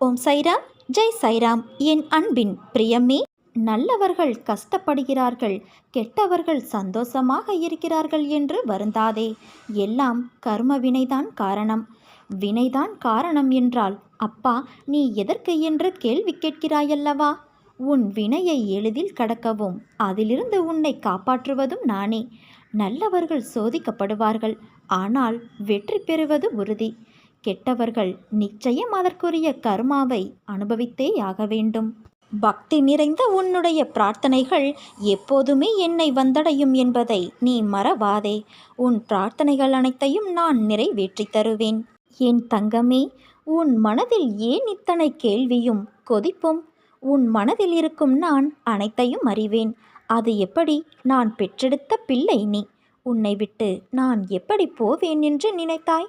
ஓம் சைராம் ஜெய் சைராம். என் அன்பின் பிரியமே நல்லவர்கள் கஷ்டப்படுகிறார்கள் கெட்டவர்கள் சந்தோஷமாக இருக்கிறார்கள் என்று வருந்தாதே. எல்லாம் கர்ம வினைதான் காரணம். வினைதான் காரணம் என்றால் அப்பா நீ எதற்கு என்று கேள்வி கேட்கிறாயல்லவா? உன் வினையை எளிதில் கடக்கவும் அதிலிருந்து உன்னை காப்பாற்றுவதும் நானே. நல்லவர்கள் சோதிக்கப்படுவார்கள் ஆனால் வெற்றி பெறுவது உறுதி. கெட்டவர்கள் நிச்சயம் அதற்குரிய கர்மாவை அனுபவித்தேயாக வேண்டும். பக்தி நிறைந்த உன்னுடைய பிரார்த்தனைகள் எப்போதுமே என்னை வந்தடையும் என்பதை நீ மறவாதே. உன் பிரார்த்தனைகள் அனைத்தையும் நான் நிறைவேற்றி தருவேன். என் தங்கமே உன் மனதில் ஏன் இத்தனை கேள்வியும் கொதிப்பும்? உன் மனதில் இருக்கும் நான் அனைத்தையும் அறிவேன். அது எப்படி? நான் பெற்றெடுத்த பிள்ளை நீ. உன்னை விட்டு நான் எப்படி போவேன் என்று நினைத்தாய்?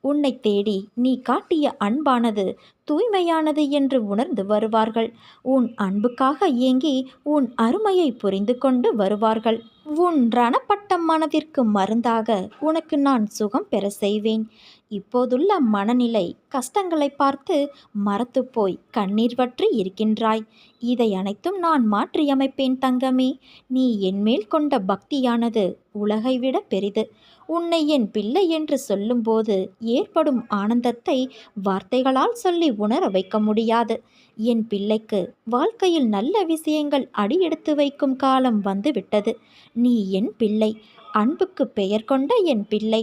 உன்னை தேடி நீ காட்டிய அன்பானது தூய்மையானது என்று உணர்ந்து வருவார்கள். உன் அன்புக்காக ஏங்கி உன் அருமையை புரிந்து கொண்டு வருவார்கள். உன் ரணப்பட்ட மனதிற்கு மருந்தாக உனக்கு நான் சுகம் பெற செய்வேன். இப்போதுள்ள மனநிலை கஷ்டங்களை பார்த்து மறத்து போய் கண்ணீர் வற்றி இருக்கின்றாய். இதை அனைத்தும் நான் மாற்றியமைப்பேன் தங்கமே. நீ என்மேல் கொண்ட பக்தியானது உலகை விட பெரிது. உன்னை என் பிள்ளை என்று சொல்லும்போது ஏற்படும் ஆனந்தத்தை வார்த்தைகளால் சொல்லி உணர வைக்க முடியாது. என் பிள்ளைக்கு வாழ்க்கையில் நல்ல விஷயங்கள் அடியெடுத்து வைக்கும் காலம் வந்துவிட்டது. நீ என் பிள்ளை. அன்புக்கு பெயர் கொண்ட என் பிள்ளை.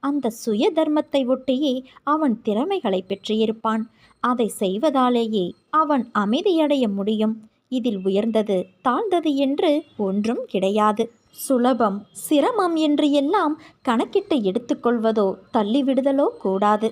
அந்த சுய தர்மத்தை ஒட்டியே அவன் திறமைகளை பெற்றிருப்பான். அதை செய்வதாலேயே அவன் அமைதியடைய முடியும். இதில் உயர்ந்தது தாழ்ந்தது என்று ஒன்றும் கிடையாது. சுலபம் சிரமம் என்று எல்லாம் கணக்கிட்டு எடுத்துக்கொள்வதோ தள்ளிவிடுதலோ கூடாது.